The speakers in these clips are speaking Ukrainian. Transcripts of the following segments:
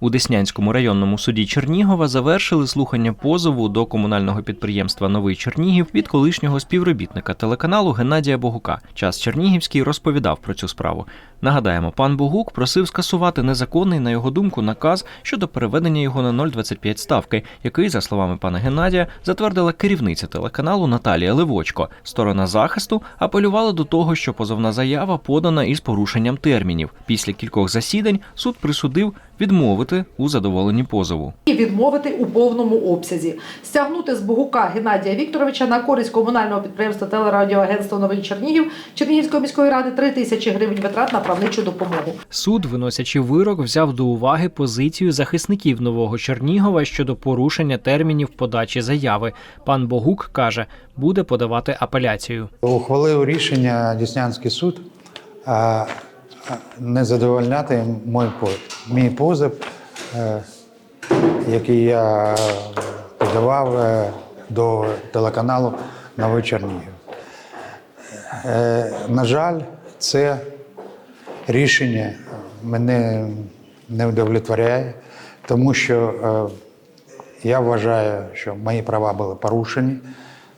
У Деснянському районному суді Чернігова завершили слухання позову до комунального підприємства Новий Чернігів від колишнього співробітника телеканалу Геннадія Богука. Час Чернігівський розповідав про цю справу. Нагадаємо, пан Богук просив скасувати незаконний, на його думку, наказ щодо переведення його на 0,25 ставки, який, за словами пана Геннадія, затвердила керівниця телеканалу Наталія Левочко. Сторона захисту апелювала до того, що позовна заява подана із порушенням термінів. Після кількох засідань суд присудив відмовити у задоволенні позову. і відмовити у повному обсязі, стягнути з Богука Геннадія Вікторовича на користь комунального підприємства телерадіоагентства Новий Чернігів Чернігівської міської ради 3 тисячі гривень витрат на правничу допомогу. Суд, виносячи вирок, взяв до уваги позицію захисників нового Чернігова щодо порушення термінів подачі заяви. Пан Богук каже, буде подавати апеляцію. Ухвалив рішення Діснянський суд не задовольняти мій позов, мій позов, е, який я подавав е, до телеканалу Новий Чернігів. Е, На жаль, це рішення мене не удовлетворяє, тому що я вважаю, що мої права були порушені.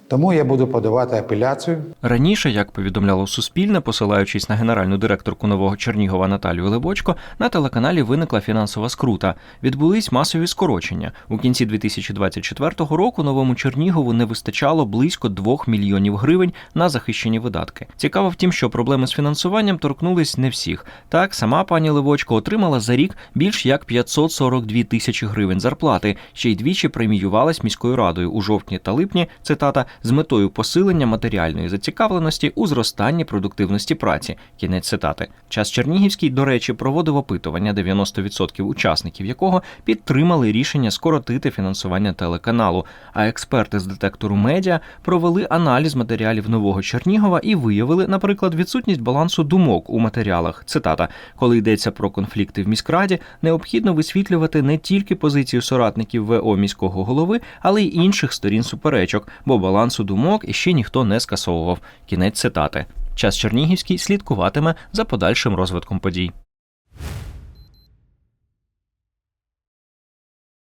Тому я буду подавати апеляцію. Раніше, як повідомляло Суспільне, посилаючись на генеральну директорку нового Чернігова Наталію Левочко, на телеканалі виникла фінансова скрута. Відбулись масові скорочення. У кінці 2024 року новому Чернігову не вистачало близько 2 мільйонів гривень на захищені видатки. Цікаво втім, що проблеми з фінансуванням торкнулись не всіх. Так, сама пані Левочко отримала за рік більш як 542 тисячі гривень зарплати. Ще й двічі преміювалась міською радою у жовтні та липні. Цитата з метою посилення матеріальної зацікавленості у зростанні продуктивності праці. Кінець цитати. Час Чернігівський, до речі, проводив опитування 90% учасників якого підтримали рішення скоротити фінансування телеканалу. А експерти з детектору медіа провели аналіз матеріалів нового Чернігова і виявили, наприклад, відсутність балансу думок у матеріалах. Цитата: коли йдеться про конфлікти в міськраді, необхідно висвітлювати не тільки позицію соратників ВО міського голови, але й інших сторін суперечок, бо балансу думок іще ніхто не скасовував. Кінець цитати. Час Чернігівський слідкуватиме за подальшим розвитком подій.